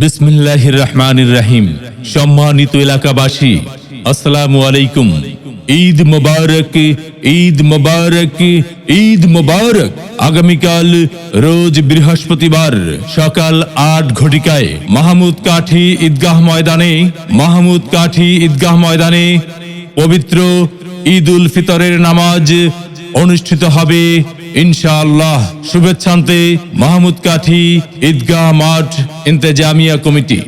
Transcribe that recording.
বিসমিল্লাহির রহমানির রহিম সম্মানিত এলাকাবাসী, আসসালামু আলাইকুম। ঈদ মোবারক ঈদ মোবারক ঈদ মোবারক। আগামীকাল রোজ বৃহস্পতিবার সকাল আট ঘটিকায় মাহমুদ কাঠি ঈদগাহ ময়দানে, মাহমুদ কাঠি ঈদগাহ ময়দানে পবিত্র ঈদ উল ফিতরের নামাজ অনুষ্ঠিত হবে। ইনশাআল্লাহ শুভেচ্ছান্তে মাহমুদ কাঠি ঈদগাহ মাঠ ইন্তেজামিয়া কমিটি।